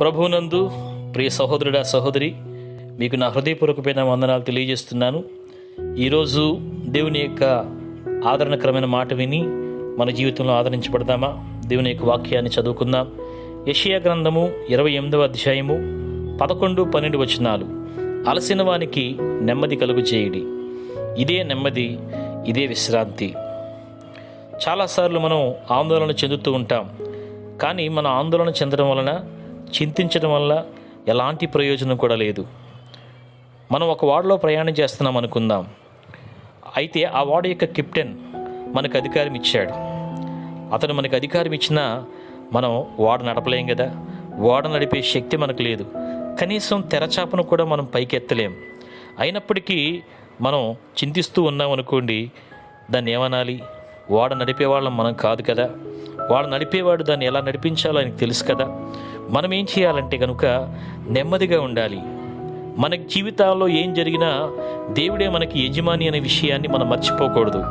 ప్రభునందు ప్రియ సహోదరుడా సహోదరి మీకు నా హృదయపూర్వకమైన వందనాలు తెలియజేస్తున్నాను. ఈరోజు దేవుని యొక్క ఆదరణకరమైన మాట విని మన జీవితంలో ఆదరించబడదామా? దేవుని యొక్క వాక్యాన్ని చదువుకుందాం. యషియా గ్రంథము ఇరవై ఎనిమిదవ అధ్యాయము పదకొండు పన్నెండు వచనాలు. అలసిన వానికి నెమ్మది కలుగు చేయడి. ఇదే నెమ్మది ఇదే విశ్రాంతి. చాలాసార్లు మనం ఆందోళన చెందుతూ ఉంటాం. కానీ మన ఆందోళన చెందడం వలన చింతించడం వల్ల ఎలాంటి ప్రయోజనం కూడా లేదు. మనం ఒక వార్డులో ప్రయాణం చేస్తున్నాం అనుకుందాం. అయితే ఆ వార్డు యొక్క కెప్టెన్ మనకు అధికారం ఇచ్చాడు. అతను మనకు అధికారం ఇచ్చినా మనం వార్డు నడపలేం కదా? వార్డు నడిపే శక్తి మనకు లేదు. కనీసం తెరచాపను కూడా మనం పైకెత్తలేం. అయినప్పటికీ మనం చింతిస్తూ ఉన్నాం అనుకోండి దాన్ని ఏమనాలి? వాడ నడిపేవాళ్ళం మనం కాదు కదా? వాడు నడిపేవాడు దాన్ని ఎలా నడిపించాలో ఆయనకు తెలుసు కదా? మనం ఏం చేయాలంటే కనుక నెమ్మదిగా ఉండాలి. మన జీవితాల్లో ఏం జరిగినా దేవుడే మనకి యజమాని అనే విషయాన్ని మనం మర్చిపోకూడదు.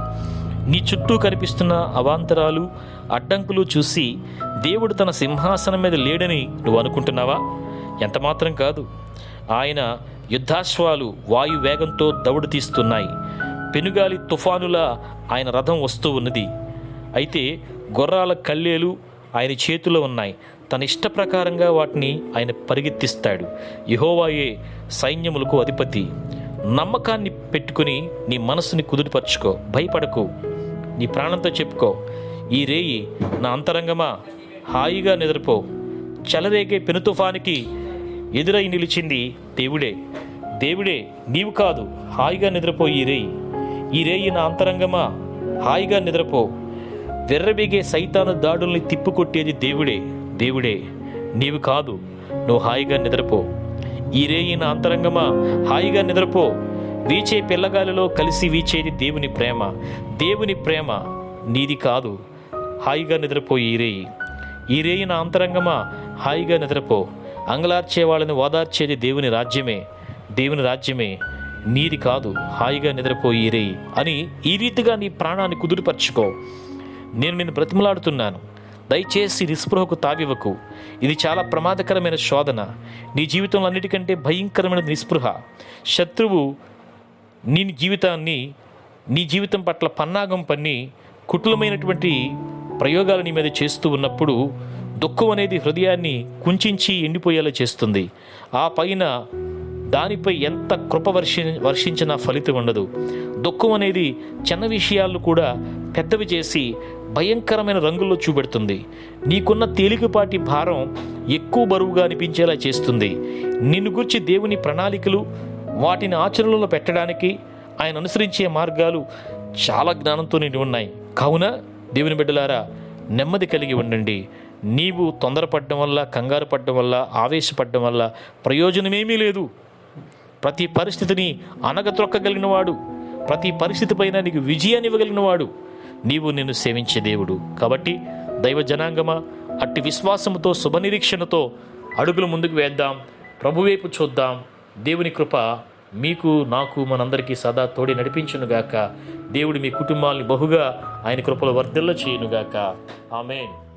నీ చుట్టూ కనిపిస్తున్న అవాంతరాలు అడ్డంకులు చూసి దేవుడు తన సింహాసనం మీద లేడని నువ్వు అనుకుంటున్నావా? ఎంత మాత్రం కాదు. ఆయన యుద్ధాశ్వాలు వాయు వేగంతో దౌడు తీస్తున్నాయి. పెనుగాలి తుఫానులా ఆయన రథం వస్తూ ఉన్నది. అయితే గుర్రాల కళ్ళేలు ఆయన చేతిలో ఉన్నాయి. తన ఇష్ట ప్రకారంగా వాటిని ఆయన పరిగెత్తిస్తాడు. యహోవాయే సైన్యములకు అధిపతి. నమ్మకాన్ని పెట్టుకుని నీ మనసుని కుదురుపరుచుకో భయపడకు. నీ ప్రాణంతో చెప్పుకో. ఈ రేయి నా అంతరంగమా? హాయిగా నిద్రపో. చెలరేగే పెనుతుఫానికి ఎదురై నిలిచింది దేవుడే. దేవుడే నీవు కాదు. హాయిగా నిద్రపో ఈ రేయి. ఈ రేయి నా అంతరంగమా? హాయిగా నిద్రపో. వెర్రబిగే సైతాను దాడుల్ని తిప్పుకొట్టేది దేవుడే. దేవుడే నీవు కాదు నువ్వు హాయిగా నిద్రపో. ఈ రేయిన అంతరంగమా హాయిగా నిద్రపో. వీచే పిల్లగాలిలో కలిసి వీచేది దేవుని ప్రేమ. దేవుని ప్రేమ నీది కాదు హాయిగా నిద్రపో ఈ రేయి. ఈ అంతరంగమా హాయిగా నిద్రపో. అంగలార్చే వాళ్ళని ఓదార్చేది దేవుని రాజ్యమే. దేవుని రాజ్యమే నీది కాదు హాయిగా నిద్రపో ఈ రేయి అని ఈ రీతిగా నీ ప్రాణాన్ని కుదురుపరుచుకో. నేను నిన్ను బ్రతిమలాడుతున్నాను. దయచేసి నిస్పృహకు తావివ్వకు. ఇది చాలా ప్రమాదకరమైన శోధన. నీ జీవితంలో అన్నిటికంటే భయంకరమైన నిస్పృహ. శత్రువు నీ జీవితాన్ని నీ జీవితం పట్ల పన్నాగం పన్ని కుటులమైనటువంటి ప్రయోగాలు నీ మీద చేస్తూ ఉన్నప్పుడు దుఃఖం అనేది హృదయాన్ని కుంచించి ఎండిపోయేలా చేస్తుంది. ఆ పైన దానిపై ఎంత కృప వర్షి వర్షించిన ఫలితం ఉండదు. దుఃఖం అనేది చిన్న విషయాలు కూడా పెద్దవి చేసి భయంకరమైన రంగుల్లో చూపెడుతుంది. నీకున్న తేలికపాటి భారం ఎక్కువ బరువుగా అనిపించేలా చేస్తుంది. నిన్ను గురించి దేవుని ప్రణాళికలు వాటిని ఆచరణలో పెట్టడానికి ఆయన అనుసరించే మార్గాలు చాలా జ్ఞానంతో నిండి ఉన్నాయి. కావున దేవుని బిడ్డలారా నెమ్మది కలిగి ఉండండి. నీవు తొందరపడడం వల్ల కంగారు పడడం వల్ల ఆవేశపడడం వల్ల ప్రయోజనమేమీ లేదు. ప్రతి పరిస్థితిని అనగత్రొక్కగలిగిన వాడు ప్రతి పరిస్థితి పైన నీకు విజయాన్ని ఇవ్వగలిగిన వాడు నీవు నిన్ను సేవించే దేవుడు. కాబట్టి దైవ జనాంగమా అట్టి విశ్వాసముతో శుభనిరీక్షణతో అడుగులు ముందుకు వేద్దాం. ప్రభువైపు చూద్దాం. దేవుని కృప మీకు నాకు మనందరికీ సదా తోడి నడిపించునుగాక దేవుడు మీ కుటుంబాల్ని బహుగా ఆయన కృపలో వర్ధిల్ల చేయునుగాక ఆమెన్.